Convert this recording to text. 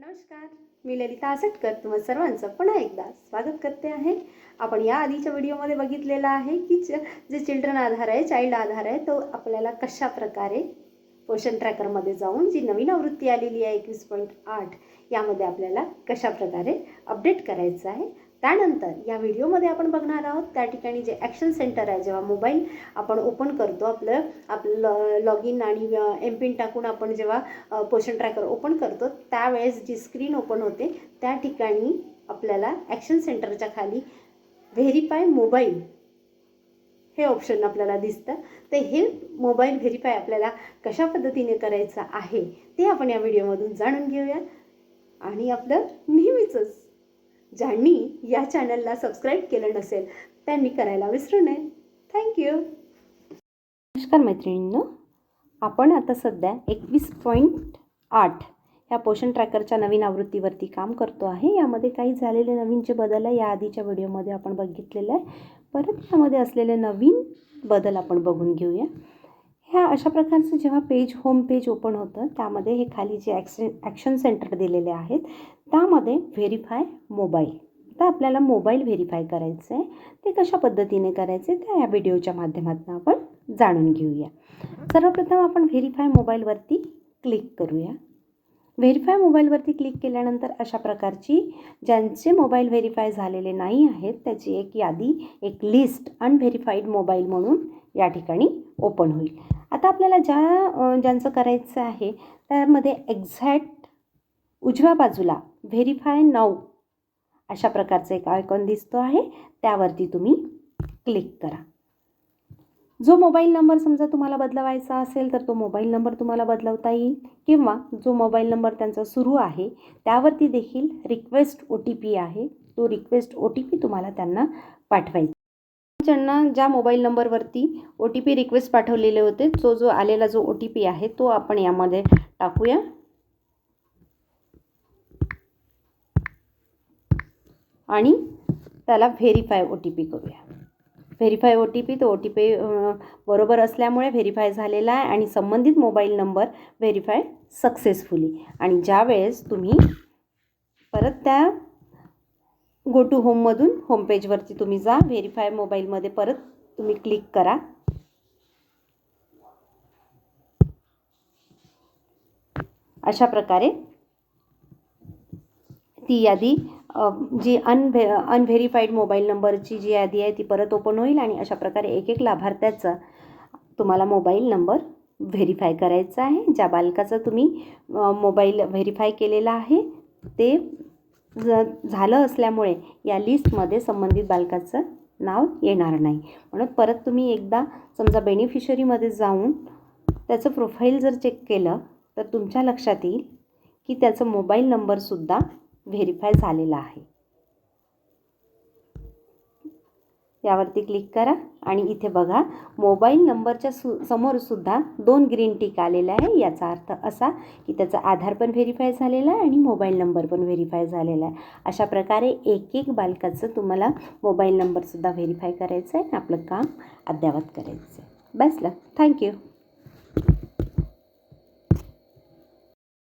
नमस्कार. मी ललिता आसटकर. तुम्हा सर्वांचं पुन्हा एकदा स्वागत करते आहे. आपण या आधीच्या व्हिडिओमध्ये बघितलेलं आहे की च- जे चिल्ड्रन आधार आहे चाइल्ड आधार आहे तो आपल्याला कशा प्रकारे पोषण ट्रॅकरमध्ये जाऊन जी नवीन आवृत्ती आलेली आहे एकवीस पॉईंट आठ यामध्ये आपल्याला कशा प्रकारे अपडेट करायचं आहे. त्यानंतर या व्हिडिओमध्ये आपण बघणार आहोत त्या ठिकाणी जे ॲक्शन सेंटर आहे जेव्हा मोबाईल आपण ओपन करतो आपलं आपलं लॉग इन आणि एम पिन टाकून आपण जेव्हा पोषण ट्रॅकर ओपन करतो त्यावेळेस जी स्क्रीन ओपन होते त्या ठिकाणी आपल्याला ॲक्शन सेंटरच्या खाली व्हेरीफाय मोबाईल हे ऑप्शन आपल्याला दिसतं. ते हे मोबाईल व्हेरीफाय आपल्याला कशा पद्धतीने करायचं आहे ते आपण या व्हिडिओमधून जाणून घेऊया. आणि आपलं नेहमीचंच ज्यांनी या चॅनलला सबस्क्राईब केलं नसेल त्यांनी करायला विसरू नये. थँक्यू नमस्कार मैत्रिणींनो आपण आता सध्या एकवीस पॉईंट आठ ह्या पोषण ट्रॅकरच्या नवीन आवृत्तीवरती काम करतो आहे. यामध्ये काही झालेले नवीन जे बदल आहे या आधीच्या व्हिडिओमध्ये आपण बघितलेलं आहे. परत यामध्ये असलेले नवीन बदल आपण बघून घेऊया. ह्या अशा प्रकारचं जेव्हा पेज होम पेज ओपन होतं त्यामध्ये हे खाली जे ॲक्शन ॲक्शन सेंटर दिलेले आहेत त्यामध्ये व्हेरीफाय मोबाईल. आता आपल्याला मोबाईल व्हेरीफाय करायचं आहे ते कशा पद्धतीने करायचे त्या या व्हिडिओच्या माध्यमातून आपण जाणून घेऊया. सर्वप्रथम आपण व्हेरीफाय मोबाईलवरती क्लिक करूया. व्हेरीफाय मोबाईलवरती क्लिक केल्यानंतर अशा प्रकारची ज्यांचे मोबाईल व्हेरीफाय झालेले नाही आहेत त्याची एक यादी एक लिस्ट अनव्हेरीफाईड मोबाईल म्हणून या ठिकाणी ओपन होईल. आता आपल्याला ज्या ज्यांचं करायचं आहे त्यामध्ये एक्झॅक्ट उजव्या बाजूला व्हेरीफाय नाऊ अशा प्रकारचं एक आयकॉन दिसतो आहे. त्यावरती तुम्ही क्लिक करा. जो मोबाईल नंबर समजा तुम्हाला बदलवायचा असेल तर तो मोबाईल नंबर तुम्हाला बदलवता येईल. किंवा जो मोबाईल नंबर त्यांचा सुरू आहे त्यावरती देखील रिक्वेस्ट ओ टी पी आहे. तो रिक्वेस्ट ओ टी पी तुम्हाला त्यांना पाठवायचा. त्यांना ज्या मोबाईल नंबरवरती ओ टी पी रिक्वेस्ट पाठवलेले होते जो जो आलेला जो ओ टी पी आहे तो आपण यामध्ये टाकूया. आणि त्याला व्हेरीफाय ओ टी पी करूया. व्हेरीफाय ओ टी पी तो ओ टी पी बरोबर असल्यामुळे व्हेरीफाय झालेला आहे आणि संबंधित मोबाईल नंबर व्हेरीफाय सक्सेसफुली आणि ज्यावेळेस तुम्ही परत त्या गो टू होममधून होम पेजवरती तुम्ही जा. व्हेरीफाय मोबाईलमध्ये परत तुम्ही क्लिक करा. अशा प्रकारे ती यादी जी अनव्हे अनव्हेरीफाईड मोबाईल नंबरची जी यादी आहे ती परत ओपन होईल आणि अशा प्रकारे एक एक लाभार्थ्याचा तुम्हाला मोबाईल नंबर व्हेरीफाय करायचा आहे. ज्या बालकाचा तुम्ही मोबाईल व्हेरीफाय केलेला आहे ते ज झालं असल्यामुळे या लिस्टमध्ये संबंधित बालकाचं नाव येणार नाही. म्हणून परत तुम्ही एकदा समजा बेनिफिशरीमध्ये जाऊन त्याचं प्रोफाईल जर चेक केलं तर तुमच्या लक्षात येईल की त्याचं मोबाईल नंबरसुद्धा व्हेरीफाय झालेला आहे. यावरती क्लिक करा आणि इथे बघा मोबाईल नंबरच्या सु समोरसुद्धा दोन ग्रीन टिक आलेला आहे. याचा अर्थ असा की त्याचा आधार पण व्हेरीफाय झालेला आहे आणि मोबाईल नंबर पण व्हेरीफाय झालेला आहे. अशा प्रकारे एक एक बालकाचं तुम्हाला मोबाईल नंबरसुद्धा व्हेरीफाय करायचं आहे आणि आपलं काम अद्ययावत करायचं आहे बसलं थँक्यू